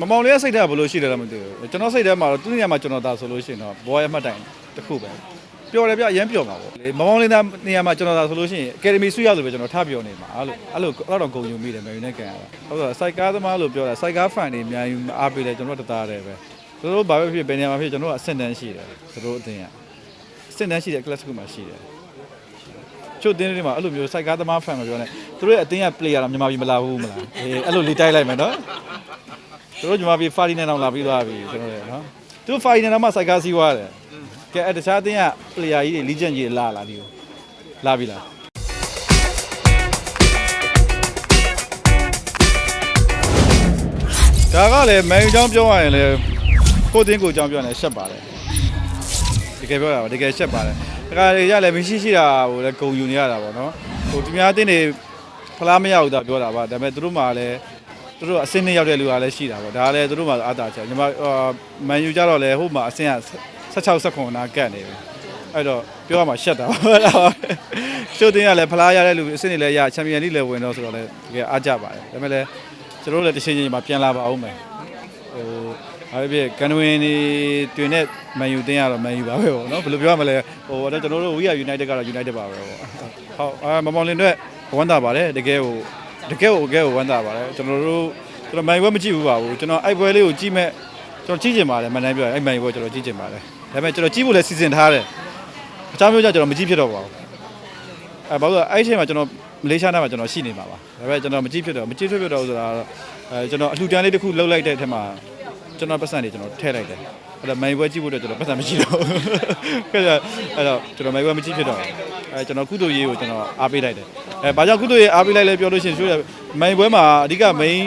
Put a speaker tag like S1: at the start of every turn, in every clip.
S1: မမောင်လေးကစိတ်ထဲကဘယ်လိုရှိတယ်လဲမသိဘူးကျွန်တော်စိတ်ထဲမှာတော့သူ့နေရာမှာကျွန်တော်သာဆိုလို့ရှိရင်တော့ဘောရမှတ်တိုင်တစ်ခုပဲပျော်တယ်ဗျအရင်ပျော်မှာပေါ့လေမမောင်လေးသားနေရာမှာကျွန်တော်သာဆိုလို့ရှိရင်အကယ်ဒမီဆွေးရလို့ပဲကျွန်တော်ထပျော်နေမှာအဲ့လိုအဲ့လိုအဲ့တော့ဂုံယူမိတယ်မယ်ယူနဲ့ကန်ရတာဟုတ်ဆိုစိုက်ကားသမားလို့ပြောတာစိုက်ကားဖန်တွေအများကြီးအားပေးတယ်ကျွန်တော်တို့တသားတယ်ပဲသူတို့ဘာပဲဖြစ်ဘယ်နေရာမှာဖြစ်ကျွန်တော်တို့အဆင့်တန်းရှိတယ်သူတို့အသင်းကအဆင့်တန်းရှိတဲ့ class ကမှရှိတယ်ချို့တင်းတွေမှာအဲ့လိုမျိုးစိုက်ကားသမားဖန်မပြောနဲ့သူတို့ရဲ့အတင်းက player တော့မြန်မာပြည်မလာဘူးမလားအေးအဲ့လိုလေးတိုက်လိုက်မယ်နော်သူ တို့မြန်မာပြည်ဖာရီနဲ့တော့လာပြီးသွားပြီကျွန်တော်လည်းနော်သူတို့ဖာရီနဲ့တော့မှစိုက်ကားစီးွားတယ်ကဲအဲ့တခြားအတင်းက player ကြီးတွေ legend ကြီးတွေလာလာဒီကိုလာပြီလားဒါကလည်းမန်ယူအကြောင်းပြောရရင်လည်းကိုယ်တင်းကိုယ်အကြောင်းပြောရင်လည်းရှက်ပါတယ်တကယ်ပြောရပါတကယ်ရှက်ပါတယ်ဒါကလည်းရလည်းမရှိရှိတာဟိုလည်းဂုံယူနေရတာပေါ့နော်ဟိုသူများအတင်းတွေဖလားမရဘူးတော့ပြောတာပါဒါပေမဲ့သူတို့မှလည်း သူတို့အစင်းနဲ့ရောက်တဲ့လူကလည်းရှိတာပေါ့ဒါကလည်းသူတို့မှအာသာချက်ညီမမန်ယူကြတော့လည်းဟိုမှာအစင်းက16 19နာကတ်နေပြီအဲ့တော့ပြောရမှာရှက်တာပေါ့ရှုပ်တင်းကလည်းဖလားရတဲ့လူအစင်းတွေလည်းရချန်ပီယံလိလည်းဝင်တော့ဆိုတော့လည်းတကယ်အားကြပါတယ်ဒါပေမဲ့လည်းကျွန်တော်တို့လည်းတစ်ချိန်ချိန်မှာပြန်လာပါအောင်မယ်ဟိုဘာဖြစ်ဖြစ်ကန်ဝင်နေတွင်တဲ့မန်ယူတင်းကတော့မန်ယူပါပဲပေါ့နော်ဘယ်လိုပြောရမလဲဟိုတော့ကျွန်တော်တို့ We Are United ကတော့ United ပါပဲပေါ့ဟုတ်အာမမောင်လင်းတို့ဝမ်းသာပါတယ်တကယ်ဟို တကယ်ဟိုတကယ်ဟိုဝမ်းသာပါတယ်ကျွန်တော်တို့ကျွန်တော်မန်ယူဘက်မကြည့်ဘူးပါဘူးကျွန်တော်အိုက်ပွဲလေးကိုကြည့်မဲ့ကျွန်တော်ကြည့်ကျင်ပါတယ်မန်တိုင်းပြောရင်အဲ့မန်ယူဘက်ကျွန်တော်ကြည့်ကျင်ပါတယ်ဒါပေမဲ့ကျွန်တော်ကြည့်ဖို့လည်းစီစဉ်ထားတယ်အချားမျိုးကြောင့်ကျွန်တော်မကြည့်ဖြစ်တော့ပါဘူးအဲဘာလို့လဲအဲ့ဒီအချိန်မှာကျွန်တော်မလေးရှားနားမှာကျွန်တော်ရှိနေမှာပါဒါပေမဲ့ကျွန်တော်မကြည့်ဖြစ်တော့မကြည့်ဖြစ်တော့ဆိုတာကတော့အဲကျွန်တော်အလှူဒန်းလေးတစ်ခုလှုပ်လိုက်တဲ့အထက်မှာကျွန်တော်ပတ်စံတွေကျွန်တော်ထည့်လိုက်တယ် အဲ့တော့မိုင်ဘွဲကြည့်ဖို့အတွက်ကျွန်တော်ပတ်စံမရှိတော့ဘူးအဲ့တော့အဲ့တော့ကျွန်တော်မိုင်ဘွဲမကြည့်ဖြစ်တော့အဲကျွန်တော်ကုသိုလ်ရေးကိုကျွန်တော်အားပေးလိုက်တယ်အဲဘာကြောင့်ကုသိုလ်ရေးအားပေးလိုက်လဲပြောလို့ရှိရင်ဆိုရမိုင်ဘွဲမှာအဓိက main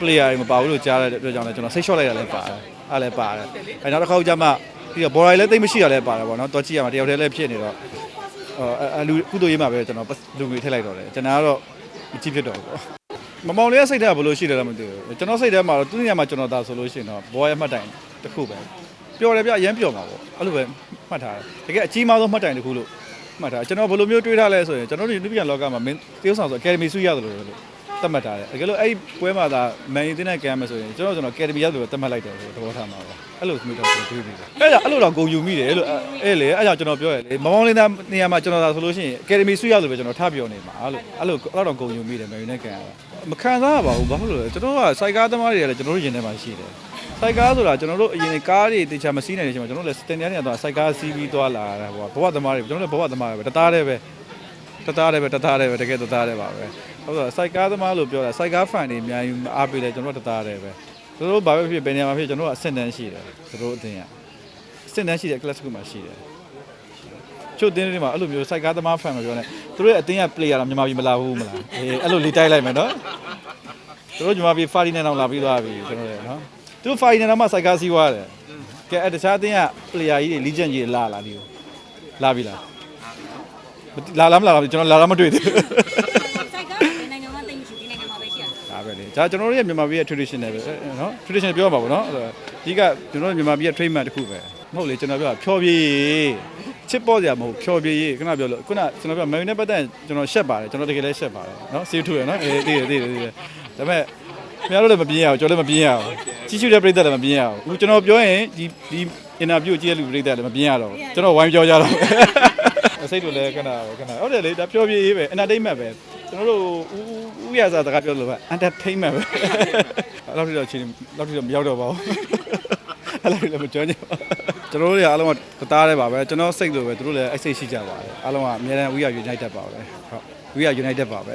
S1: player တွေမပါဘူးလို့ကြားတဲ့အတွက်ကြောင့်လည်းကျွန်တော်ဆိတ်လျှော့လိုက်တာလည်းပါတယ်အားလည်းပါတယ်အဲနောက်တစ်ခါကျမှပြီးတော့ border လည်းသိမ့်မရှိတာလည်းပါတယ်ပေါ့နော်တော်ကြည့်ရမှာတယောက်တည်းလည်းဖြစ်နေတော့အလူကုသိုလ်ရေးမှာပဲကျွန်တော်လူငွေထည့်လိုက်တော့တယ်ကျွန်တော်ကတော့မကြည့်ဖြစ်တော့ဘူးပေါ့မမောင်လေးကစိတ်ထဲကဘယ်လိုရှိတယ်လဲမသိဘူးကျွန်တော်စိတ်ထဲမှာတော့သူ့နေရာမှာကျွန်တော်သာဆိုလို့ရှိရင်တော့ဘောရမှတ်တိုင် တစ်ခုပဲပျော်တယ်ဗျအရင်ပျော်မှာပေါ့အဲ့လိုပဲမှတ်ထားတယ်တကယ်အကြီးမားဆုံးမှတ်တိုင်တစ်ခုလို့မှတ်ထားကျွန်တော်ဘယ်လိုမျိုးတွေးထားလဲဆိုရင်ကျွန်တော်တို့လူပြန်လောကမှာမင်းတရုပ်ဆောင်ဆို academy စုရတယ်လို့လို့သတ်မှတ်ထားတယ်တကယ်လို့အဲ့ပွဲမှာသာမန်ယူတင်းနဲ့ကမ်းမယ်ဆိုရင်ကျွန်တော်ကျွန်တော် academy ရတယ်လို့သတ်မှတ်လိုက်တယ်ဆိုသဘောထားမှာပါအဲ့လိုမျိုးတော့တွေးပြီးတယ်အဲ့ဒါအဲ့လိုတော့ဂုံယူမိတယ်အဲ့လိုအဲ့လေအဲ့ကြောင့်ကျွန်တော်ပြောရလေမမောင်လင်းသားနေရာမှာကျွန်တော်သာဆိုလို့ရှိရင် academy စုရလို့ပဲကျွန်တော်ထပြောနေမှာအဲ့လိုအဲ့လိုအဲ့တော့ဂုံယူမိတယ်မန်ယူနဲ့ကမ်းရတာမခံစားရပါဘူးဘာဖြစ်လို့လဲကျွန်တော်ကစိုက်ကားသမားတွေကလည်းကျွန်တော်တို့ရင်ထဲမှာရှိတယ် စိုက်ကားဆိုတာကျွန်တော်တို့အရင်ကားတွေတေချာမစီးနိုင်တဲ့အချိန်မှာကျွန်တော်တို့လည်းစတင်နေရတော့စိုက်ကားစီးပြီးသွားလာတာဟိုဘဝသမားတွေကျွန်တော်တို့ဘဝသမားတွေပဲတသားတည်းပဲတသားတည်းပဲတသားတည်းပဲတကယ်တသားတည်းပါပဲဟုတ်ဆိုစိုက်ကားသမားလို့ပြောတာစိုက်ကားဖန်တွေအများကြီးအားပေးတယ်ကျွန်တော်တို့တသားတည်းပဲသူတို့ဘာပဲဖြစ်ဘယ်နေရာမှာဖြစ်ကျွန်တော်တို့အဆင့်တန်းရှိတယ်သူတို့အသင်းကအဆင့်တန်းရှိတဲ့ class ကမှရှိတယ်ချို့တင်းတွေမှာအဲ့လိုမျိုးစိုက်ကားသမားဖန်မပြောနဲ့သူတို့ရဲ့အသင်းက player တော့မြန်မာပြည်မလာဘူးမလားအေးအဲ့လိုလေးတိုက်လိုက်မယ်နော်သူတို့မြန်မာပြည်ဖာရီနဲ့တော့လာပြီးသွားပြီကျွန်တော်လည်းနော် သူတို့ဖာရီနဲ့တော့မှစိုက်ကားစီးွားတယ်ကဲအဲ့တခြားအသင်းက player ကြီးတွေ legend ကြီးတွေလာလာဒီကိုလာပြီလားလာလားမလာလားကျွန်တော်လာလားမတွေ့သေးဘူး
S2: စိုက်ကနိုင်ငံမှာတိတ်မရှိဒီနိုင်ငံမှာပဲရှိရတာ
S1: ဒါပဲလေဒါကျွန်တော်တို့ရဲ့မြန်မာပြည်ရဲ့ traditional ပဲနော် traditional ပြောမှာပေါ့နော်အဲ့တော့ဒီကကျွန်တော်တို့မြန်မာပြည်ရဲ့ trademark တစ်ခုပဲမဟုတ်လေကျွန်တော်ပြောတာဖြောပြေးချစ်ပေါ်စရာမဟုတ်ဖြောပြေးခဏပြောလို့ခုနကျွန်တော်ပြော marine ပတ်သက်ကျွန်တော်ရှက်ပါတယ်ကျွန်တော်တကယ်လည်းရှက်ပါတယ်နော် save ထူရနော်အေးတည်တယ်တည်တယ်တည်တယ်ဒါပေမဲ့ ခင်ဗျားတို့လည်းမပြင်းရအောင်ကျွန်တော်လည်းမပြင်းရအောင်ကြီးစုတဲ့ပြည်သက်လည်းမပြင်းရအောင်အခုကျွန်တော်ပြောရင်ဒီဒီ interview ကြည့်ရလူပြည်သက်လည်းမပြင်းရတော့ကျွန်တော်ဝိုင်းပြောကြတော့စိတ်တို့လည်းခဏပဲခဏဟုတ်တယ်လေဒါဖြောပြေးပဲ entertainment ပဲကျွန်တော်တို့ဦးဦးရစာစကားပြောလို့ပဲ entertainment ပဲအဲ့လောက်ထိတော့ချင်းလောက်ထိတော့မရောက်တော့ပါဘူးအဲ့လောက်ထိလည်းမကြောညပါကျွန်တော်တို့တွေအားလုံးကတသားတည်းပါပဲကျွန်တော်စိတ်လိုပဲသူတို့လည်းအဲ့စိတ်ရှိကြပါတယ်အားလုံးကအများတန်း we are united ပါပဲဟုတ် we are united ပါပဲ